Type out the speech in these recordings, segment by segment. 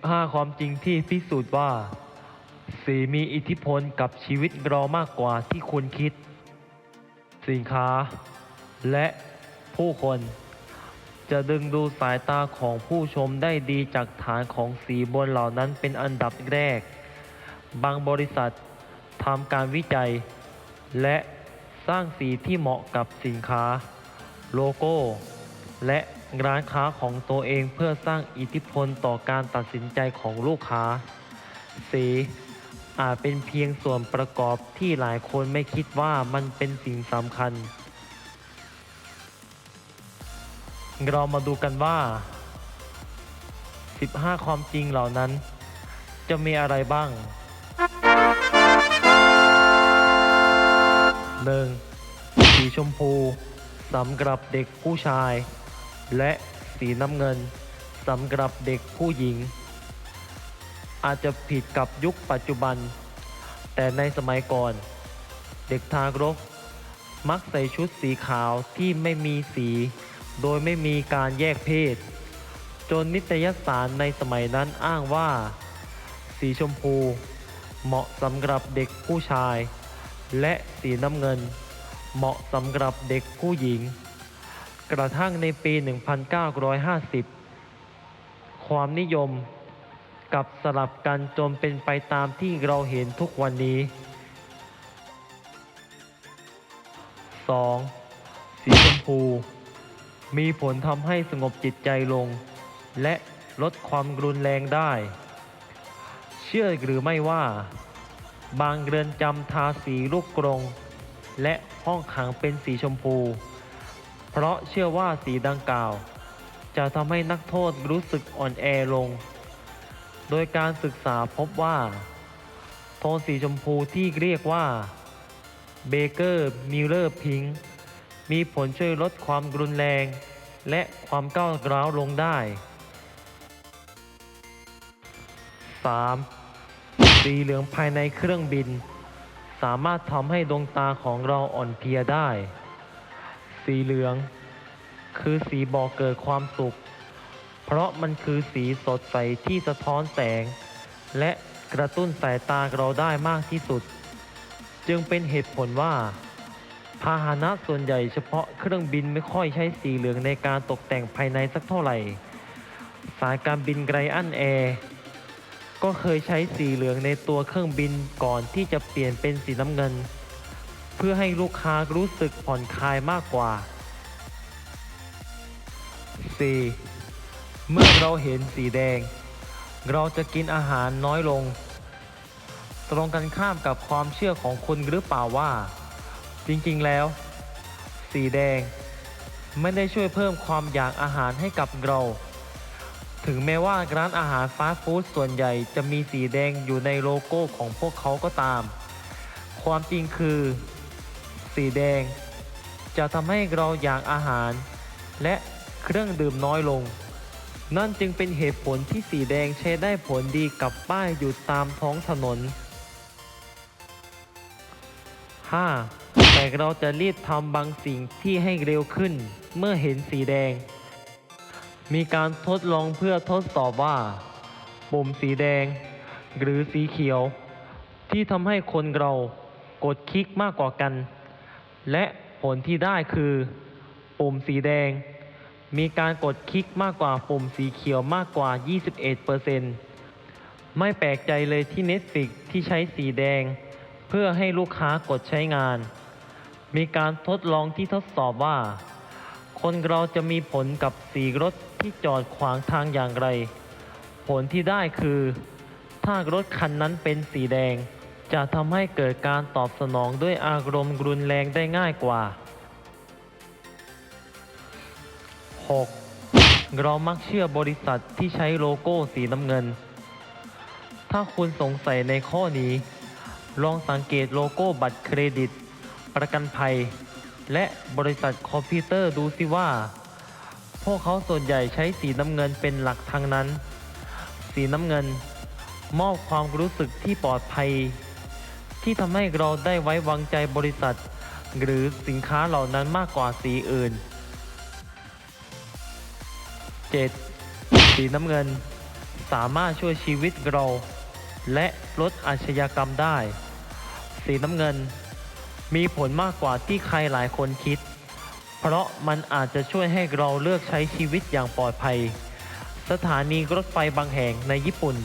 15 ความจริงที่พิสูจน์ว่าสีมีอิทธิพลกับชีวิตเรามากกว่าที่คุณคิด สินค้า และผู้คน จะดึงดูสายตาของผู้ชมได้ดีจากฐานของสีบนเหล่านั้นเป็นอันดับแรก บางบริษัททำการวิจัย และสร้างสีที่เหมาะกับสินค้า โลโก้ และ ร้านค้าของตัวเองเพื่อสร้างอิทธิพลต่อการตัดสินใจของลูกค้าสีอาจเป็นเพียงส่วนประกอบที่หลายคนไม่คิดว่ามันเป็นสิ่งสำคัญ เรามาดูกันว่า 15 ความจริงเหล่านั้น จะมีอะไรบ้าง 1. สีชมพูสำหรับเด็กผู้ชาย และสีน้ำเงินสำหรับเด็กผู้หญิง อาจจะผิดกับยุคปัจจุบัน แต่ในสมัยก่อน เด็กทารกมักใส่ชุดสีขาวที่ไม่มีสี โดยไม่มีการแยกเพศ จนนิตยสารในสมัยนั้นอ้างว่า สีชมพูเหมาะสำหรับเด็กผู้ชาย และสีน้ำเงิน เหมาะสำหรับเด็กผู้หญิง กระทั่งในปี 1950 ความนิยมกับสลับกันจนเป็นไปตามที่เราเห็นทุกวันนี้ 2. สีชมพู มีผลทำให้สงบจิตใจลง และลดความรุนแรงได้ เชื่อหรือไม่ว่า บางเรือนจำทาสีลูกกรง และห้องขังเป็นสีชมพู เพราะเชื่อว่าสีดังกล่าว จะทำให้นักโทษรู้สึกอ่อนแอลง โดยการศึกษาพบว่า โทนสีชมพูที่เรียกว่าเบเกอร์มิลเลอร์พิงมีผลช่วยลดความรุนแรง และความก้าวร้าวลงได้ 3. สีเหลืองภายในเครื่องบิน สามารถทำให้ดวงตาของเราอ่อนเพลียได้ สีเหลือง คือสีบอเกิดความสุข เพราะมันคือสีสดใสที่สะท้อนแสง และกระตุ้นสายตาเราได้มากที่สุด จึงเป็นเหตุผลว่า พาหนะส่วนใหญ่เฉพาะเครื่องบินไม่ค่อยใช้สีเหลืองในการตกแต่งภายในสักเท่าไหร่ สายการบินไกรอันแอร์ก็เคยใช้สีเหลืองในตัวเครื่องบินก่อนที่จะเปลี่ยนเป็นสีน้ำเงิน เพื่อให้ลูกค้ารู้สึกผ่อนคลายมากกว่า 4. เมื่อเราเห็นสีแดง เราจะกินอาหารน้อยลง ตรงกันข้ามกับความเชื่อของคุณหรือเปล่าว่า จริงๆแล้ว สีแดง ไม่ได้ช่วยเพิ่มความอยากอาหารให้กับเรา ถึงแม้ว่าร้านอาหารฟาสต์ฟู้ดส่วนใหญ่จะมีสีแดงอยู่ในโลโก้ของพวกเขาก็ตาม ความจริงคือ สีแดง จะทำให้เราอยากอาหาร และเครื่องดื่มน้อยลง นั่นจึงเป็นเหตุผลที่สีแดงใช้ได้ผลดีกับป้ายอยู่ตามท้องถนน 5. แต่เราจะรีบทำบางสิ่งที่ให้เร็วขึ้นเมื่อเห็นสีแดง มีการทดลองเพื่อทดสอบว่า ปุ่มสีแดง หรือสีเขียว ที่ทำให้คนเรากดคลิกมากกว่ากัน และผลที่ได้คือปุ่มสีแดง มีการกดคลิกมากกว่าปุ่มสีเขียวมากกว่า 21%ไม่แปลกใจเลยที่ Netflix ที่ใช้สีแดง เพื่อให้ลูกค้ากดใช้งาน มีการทดลองที่ทดสอบว่า คนเราจะมีผลกับสีรถที่จอดขวางทางอย่างไร ผลที่ได้คือ ถ้ารถคันนั้นเป็นสีแดง จะทำให้เกิดการตอบสนองด้วยอารมณ์รุนแรงได้ง่ายกว่า 6. เรามักเชื่อบริษัทที่ใช้โลโก้สีน้ำเงิน ถ้าคุณสงสัยในข้อนี้ ลองสังเกตโลโก้บัตรเครดิต ประกันภัย และบริษัทคอมพิวเตอร์ดูสิว่า พวกเขาส่วนใหญ่ใช้สีน้ำเงินเป็นหลักทางนั้น สีน้ำเงินมอบความรู้สึกที่ปลอดภัย ที่ทำให้เราได้ไว้วางใจบริษัท หรือสินค้าเหล่านั้นมากกว่าสีอื่น 7. สีน้ำเงิน สามารถช่วยชีวิตเรา และลดอาชญากรรมได้ สีน้ำเงิน มีผลมากกว่าที่ใครหลายคนคิด เพราะมันอาจจะช่วยให้เราเลือกใช้ชีวิตอย่างปลอดภัย สถานีรถไฟบางแห่งในญี่ปุ่น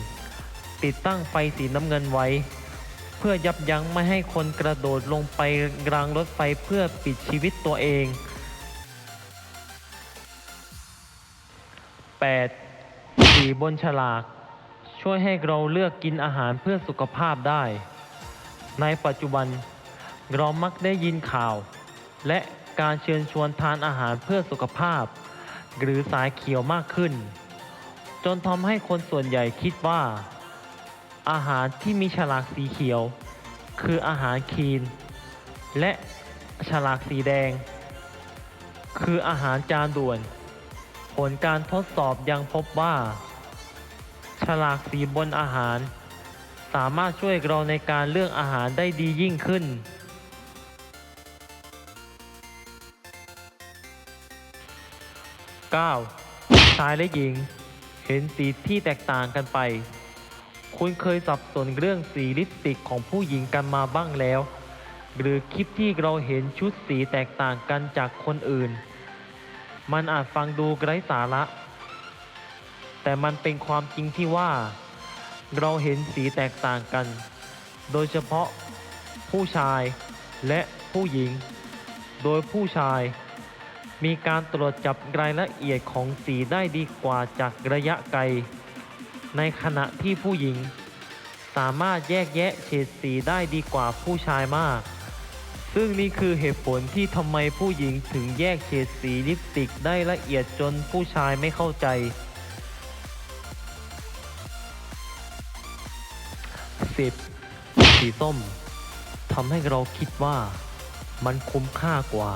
ติดตั้งไฟสีน้ำเงินไว้ เพื่อยับยั้งไม่ให้คนกระโดดลงไปรางรถไฟเพื่อปิดชีวิตตัวเอง 8. สีบนฉลาก ช่วยให้เราเลือกกินอาหารเพื่อสุขภาพได้ ในปัจจุบัน เรามักได้ยินข่าว และการเชิญชวนทานอาหารเพื่อสุขภาพ หรือสายเขียวมากขึ้น จนทำให้คนส่วนใหญ่คิดว่า อาหารที่มีฉลากสีเขียว คืออาหารคีน และฉลากสีแดง คืออาหารจานด่วน ผลการทดสอบยังพบว่า ฉลากสีบนอาหาร สามารถช่วยเราในการเลือกอาหารได้ดียิ่งขึ้น 9. ชายและหญิง เห็นสีที่แตกต่างกันไป คุณเคยสับสนเรื่องสีลิปสติกของผู้หญิงกันมาบ้างแล้ว หรือคลิปที่เราเห็นชุดสีแตกต่างกันจากคนอื่น มันอาจฟังดูไร้สาระ แต่มันเป็นความจริงที่ว่า เราเห็นสีแตกต่างกัน โดยเฉพาะผู้ชายและผู้หญิง โดยผู้ชาย มีการตรวจจับรายละเอียดของสีได้ดีกว่าจากระยะไกล ในขณะที่ผู้หญิง สามารถแยกแยะเฉดสีได้ดีกว่าผู้ชายมาก ซึ่งนี่คือเหตุผลที่ทำไมผู้หญิงถึงแยกเฉดสีลิปสติกได้ละเอียดจนผู้ชายไม่เข้าใจ 10. สีส้มทำให้เราคิดว่ามันคุ้มค่ากว่า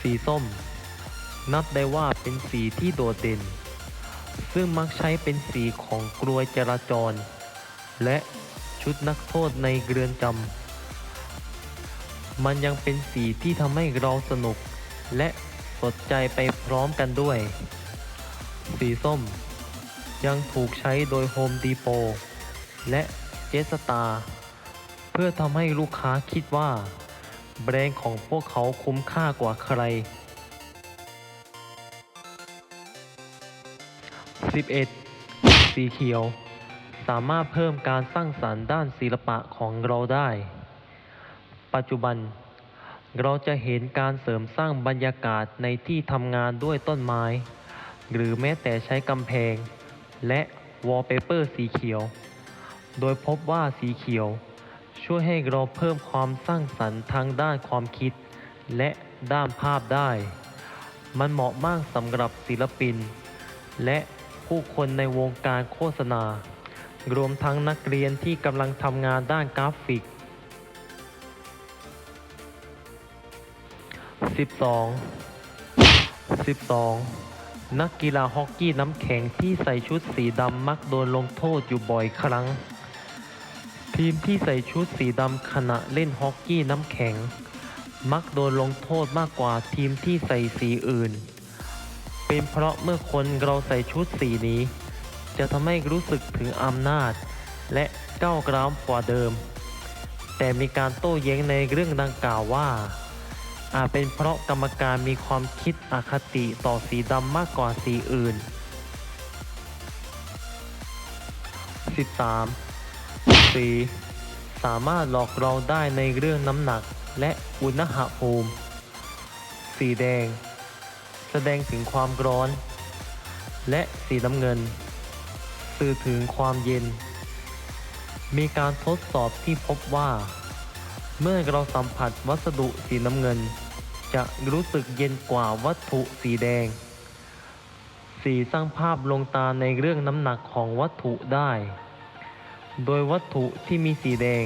สีส้ม นับได้ว่าเป็นสีที่โดดเด่น ซึ่งมักใช้เป็นสีของกลวยจราจร และชุดนักโทษในเรือนจำ มันยังเป็นสีที่ทำให้เราสนุก และสดใจไปพร้อมกันด้วย สีส้ม ยังถูกใช้โดยโฮมดีโปและเจสตา เพื่อทำให้ลูกค้าคิดว่า แบรนด์ของพวกเขาคุ้มค่ากว่าใคร 11. สีเขียว สามารถเพิ่มการสร้างสรรค์ด้านศิลปะของเราได้ ปัจจุบัน เราจะเห็นการเสริมสร้างบรรยากาศในที่ทำงานด้วยต้นไม้ หรือแม้แต่ใช้กำแพง และวอลเปเปอร์สีเขียว โดยพบว่าสีเขียว ช่วยให้เราเพิ่มความสร้างสรรค์ทางด้านความคิด และด้านภาพได้ มันเหมาะมากสำหรับศิลปิน และ ผู้คนในวงการโฆษณา รวมทั้งนักเรียนที่กำลังทำงานด้านกราฟิก 12 12 นักกีฬาฮอกกี้น้ำแข็งที่ใส่ชุดสีดำมักโดนลงโทษอยู่บ่อยครั้ง ทีมที่ใส่ชุดสีดำขณะเล่นฮอกกี้น้ำแข็ง มักโดนลงโทษมากกว่าทีมที่ใส่สีอื่น เป็นเพราะเมื่อคนเราใส่ชุดสีนี้ จะทำให้รู้สึกถึงอำนาจ และก้าวกร้าวกว่าเดิม แต่มีการโต้แย้งในเรื่องดังกล่าวว่า อาจเป็นเพราะกรรมการมีความคิดอคติต่อสีดำมากกว่าสีอื่น 13. สีสามารถหลอกเราได้ในเรื่องน้ำหนักและอุณหภูมิ สีแดง แสดงถึงความร้อน และสีน้ำเงิน สื่อถึงความเย็น มีการทดสอบที่พบว่า เมื่อเราสัมผัสวัสดุสีน้ำเงิน จะรู้สึกเย็นกว่าวัตถุสีแดง สีสร้างภาพลงตาในเรื่องน้ำหนักของวัตถุได้ โดยวัตถุที่มีสีแดง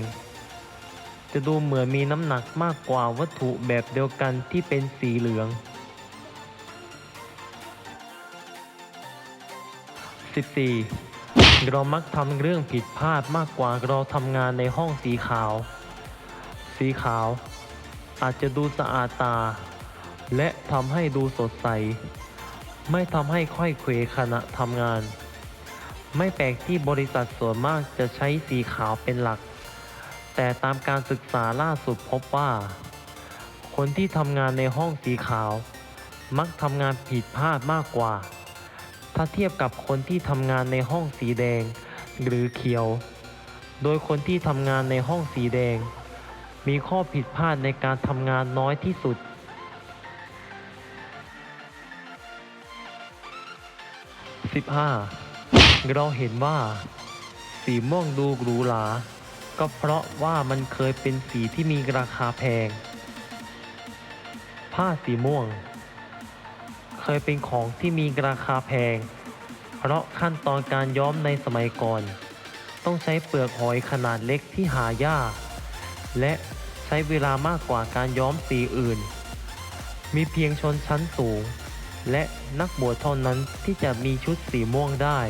จะดูเหมือนมีน้ำหนักมากกว่าวัตถุแบบเดียวกันที่เป็นสีเหลือง 14. เรามักทำเรื่องผิดพลาดมากกว่าเราทำงานในห้องสีขาว สีขาว อาจจะดูสะอาดตา และทำให้ดูสดใส ไม่ทำให้ค่อยเขวขณะทำงาน ไม่แปลกที่บริษัทส่วนมากจะใช้สีขาวเป็นหลัก แต่ตามการศึกษาล่าสุดพบว่า คนที่ทำงานในห้องสีขาว มักทำงานผิดพลาดมากกว่า ถ้าเทียบกับคนที่ทำงานในห้องสีแดง หรือเขียว โดยคนที่ทำงานในห้องสีแดง มีข้อผิดพลาดในการทำงานน้อยที่สุด 15. เราเห็นว่า สีม่วงดูหรูหราก็เพราะว่ามันเคยเป็นสีที่มีราคาแพง ผ้าสีม่วง เคยเป็นของที่มีราคาแพง เพราะขั้นตอนการย้อมในสมัยก่อน ต้องใช้เปลือกหอยขนาดเล็กที่หายาก และใช้เวลามากกว่าการย้อมสีอื่น มีเพียงชนชั้นสูง และนักบวชเท่านั้นที่จะมีชุดสีม่วงได้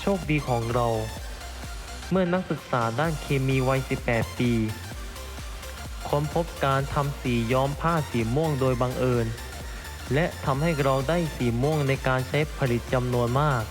โชคดีของเรา เมื่อนักศึกษาด้านเคมีวัย 18 ปีค้นพบการทำสีย้อมผ้าสีม่วงโดยบังเอิญ และทำให้เราได้สีม่วงในการใช้ผลิตจำนวนมาก